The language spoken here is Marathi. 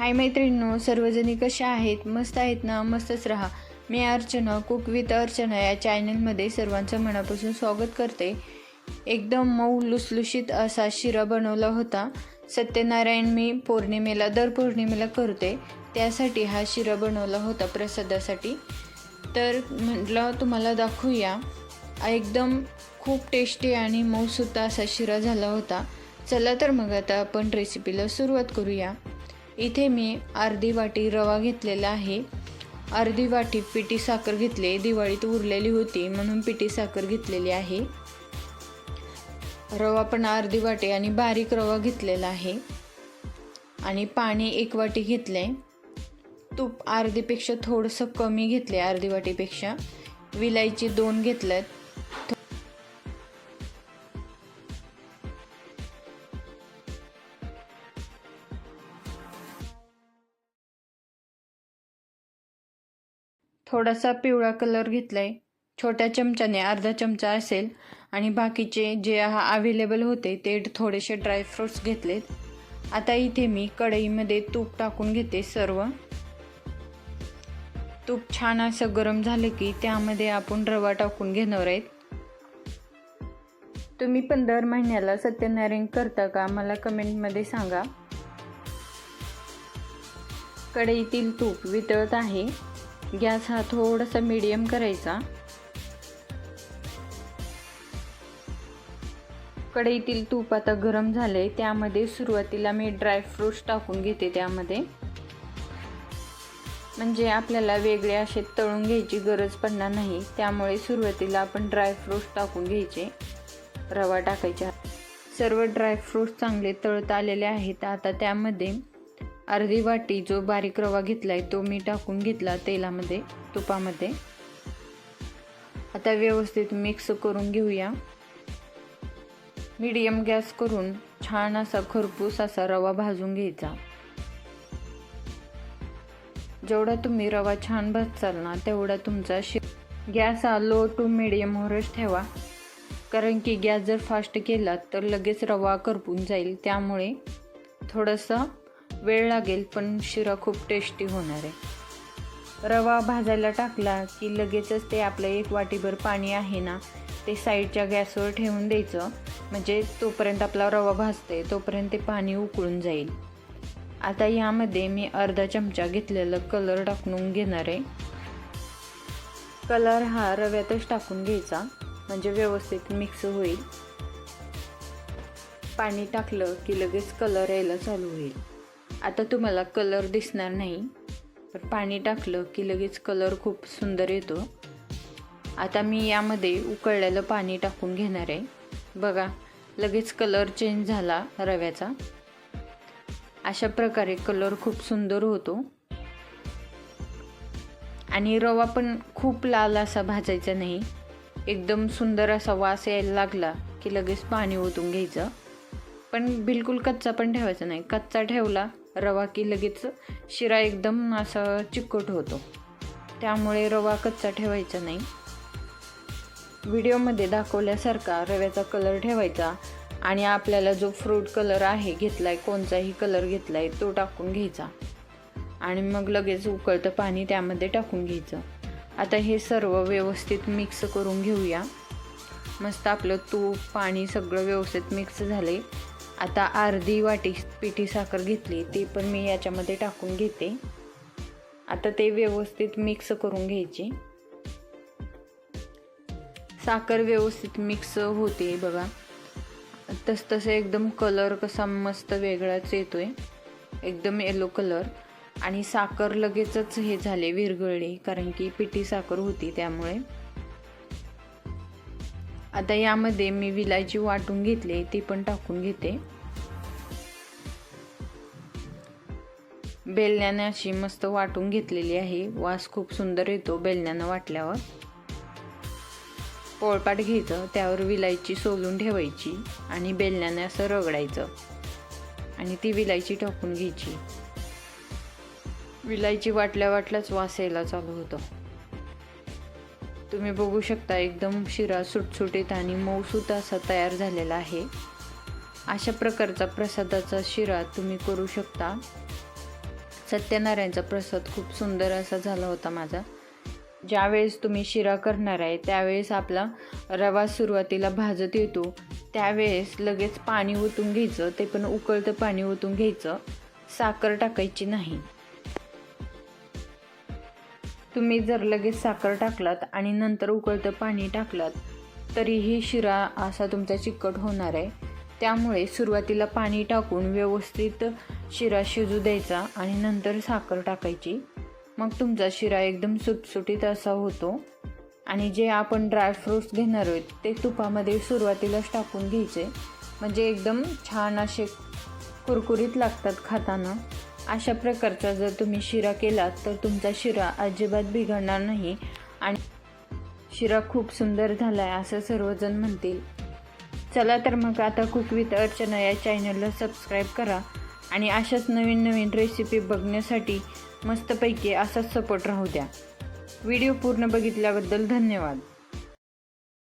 हाय मैत्रिणींनो सर्वजणी कशा आहेत? मस्त आहेत ना? मस्तच राहा. मी अर्चना कुक विथ अर्चना या चॅनलमध्ये सर्वांचं मनापासून स्वागत करते. एकदम मऊ लुसलुशीत असा शिरा बनवला होता. सत्यनारायण मी पौर्णिमेला दर पौर्णिमेला करते. त्यासाठी हा शिरा बनवला होता प्रसादासाठी. तर म्हटलं तुम्हाला दाखवूया. एकदम खूप टेस्टी आणि मऊसुद्धा असा शिरा झाला होता. चला तर मग आता आपण रेसिपीला सुरुवात करूया. इथे मी अर्धी वाटी रवा घेतलेला आहे. अर्धी वाटी पिठी साखर घेतली. दिवाळीत उरलेली होती म्हणून पिठी साखर घेतलेली आहे. रवा पण अर्धी वाटी आणि बारीक रवा घेतलेला आहे. आणि पाणी एक वाटी घेतले. तूप अर्धीपेक्षा थोडंसं कमी घेतले अर्धी वाटीपेक्षा. विलायची दोन घेतल्यात. थोडासा पिवळा कलर घेतला आहे छोट्या चमच्याने अर्धा चमचा असेल आणि बाकीचे जे अवेलेबल होते ते थोडेसे ड्रायफ्रूट्स घेतलेत. आता इथे मी कढईमध्ये तूप टाकून घेते सर्व. तूप छान असं गरम झालं की त्यामध्ये आपण रवा टाकून घेणार आहेत. तुम्ही पण दर महिन्याला सत्यनारायण करता का मला कमेंटमध्ये सांगा. कढईतील तूप वितळत आहे. गॅस हा थोडासा मीडियम करायचा. कढईतील तूप आता गरम झाले त्यामध्ये सुरुवातीला मी ड्रायफ्रूट्स टाकून घेते त्यामध्ये. म्हणजे आपल्याला वेगळे असे तळून घ्यायची गरज पडणार नाही त्यामुळे सुरुवातीला आपण ड्रायफ्रूट्स टाकून घ्यायचे. रवा टाकायचा. सर्व ड्रायफ्रूट्स चांगले तळत आलेले आहेत आता त्यामध्ये अर्धी वाटी जो बारीक रवा घेतला आहे तो मी टाकून घेतला तेलामध्ये तुपामध्ये. आता व्यवस्थित मिक्स करून घेऊया. मीडियम गॅस करून छान असा खरपूस असा रवा भाजून घ्यायचा. जेवढा तुम्ही रवा छान भाजचाल ना तेवढा तुमचा शि गॅस हा लो टू मिडियमवरच ठेवा. कारण की गॅस जर फास्ट केला तर लगेच रवा करपून जाईल. त्यामुळे थोडंसं वेळ लागेल पण शिरा खूप टेस्टी होणार आहे. रवा भाजायला टाकला की लगेचच ते आपलं एक वाटीभर पाणी आहे ना ते साईडच्या गॅसवर ठेवून द्यायचं. म्हणजे तोपर्यंत आपला रवा भाजते तोपर्यंत ते पाणी उकळून जाईल. आता यामध्ये मी अर्धा चमचा घेतलेलं कलर टाकून घेणार आहे. कलर हा रव्यातच टाकून घ्यायचा म्हणजे व्यवस्थित मिक्स होईल. पाणी टाकलं की लगेच कलर यायला चालू होईल. आता तुम्हाला कलर दिसणार नाही. पण पाणी टाकलं की लगेच कलर खूप सुंदर येतो. आता मी यामध्ये उकळलेलं पाणी टाकून घेणार आहे. बघा लगेच कलर चेंज झाला रव्याचा. अशा प्रकारे कलर खूप सुंदर होतो. आणि रवा पण खूप लाल असा भाजायचा नाही. एकदम सुंदर असा वास यायला लागला की लगेच पाणी ओतून घ्यायचं. पण बिलकुल कच्चा पण ठेवायचा नाही. कच्चा ठेवला रवा की लगेच शिरा एकदम असा चिकट होतो. त्यामुळे रवा कच्चा ठेवायचा नाही. व्हिडिओमध्ये दाखवल्यासारखा रव्याचा कलर ठेवायचा आणि आपल्याला जो फ्रूट कलर आहे घेतला आहे कोणताही कलर घेतला आहे तो टाकून घ्यायचा. आणि मग लगेच उकळतं पाणी त्यामध्ये टाकून घ्यायचं. आता हे सर्व व्यवस्थित मिक्स करून घेऊया. मस्त आपलं तूप पाणी सगळं व्यवस्थित मिक्स झाले आता अर्धी वाटी पिठी साखर घेतली ती पण मी याच्यामध्ये टाकून घेते. आता ते व्यवस्थित मिक्स करून घ्यायची. साखर व्यवस्थित मिक्स होते बघा. तस तसं एकदम कलर कसा मस्त वेगळाच येतोय. एकदम येलो कलर आणि साखर लगेचच हे झाले विरघळली कारण की पिठी साखर होती त्यामुळे. आता यामध्ये मी विलायची वाटून घेतली ती पण टाकून घेते. बेलण्याने अशी मस्त वाटून घेतलेली आहे. वास खूप सुंदर येतो बेलण्यानं वाटल्यावर. पोळपाट घ्यायचं त्यावर विलायची सोलून ठेवायची आणि बेलण्याने असं रगडायचं. आणि ती विलायची टाकून घ्यायची. विलायची वाटल्या वाटल्याच वास यायला चालू होतं. तुम्ही बघू शकता एकदम शिरा सुटसुटीत आणि मऊसूत असा तयार झालेला आहे. अशा प्रकारचा प्रसादाचा शिरा तुम्ही करू शकता. सत्यनारायणचा प्रसाद खूप सुंदर असा झाला होता माझा. ज्यावेळेस तुम्ही शिरा करणार आहे त्यावेळेस आपला रवा सुरुवातीला भाजत येतो. त्यावेळेस लगेच पाणी ओतून घ्यायचं ते पण उकळतं पाणी ओतून घ्यायचं. साखर टाकायची नाही. तुम्ही जर लगेच साखर टाकलात आणि नंतर उकळतं पाणी टाकलात तरीही शिरा असा तुमचा चिकट होणार आहे. त्यामुळे सुरुवातीला पाणी टाकून व्यवस्थित शिरा शिजू द्यायचा आणि नंतर साखर टाकायची. मग तुमचा शिरा एकदम सुटसुटीत असा होतो. आणि जे आपण ड्रायफ्रूट्स घेणार आहोत ते तुपामध्ये सुरुवातीलाच टाकून घ्यायचे. म्हणजे एकदम छान असे कुरकुरीत लागतात खाताना. अशा प्रकारचा जर तुम्ही शिरा केलात तर तुमचा शिरा अजिबात बिघडणार नाही. आणि शिरा खूप सुंदर झाला आहे असं सर्वजण म्हणतील. चला तर मग आता कुक विथ अर्चना या चॅनलला सबस्क्राईब करा. आणि अशाच नवीन नवीन रेसिपी बघण्यासाठी मस्तपैकी असाच सपोर्ट राहू द्या. व्हिडिओ पूर्ण बघितल्याबद्दल धन्यवाद.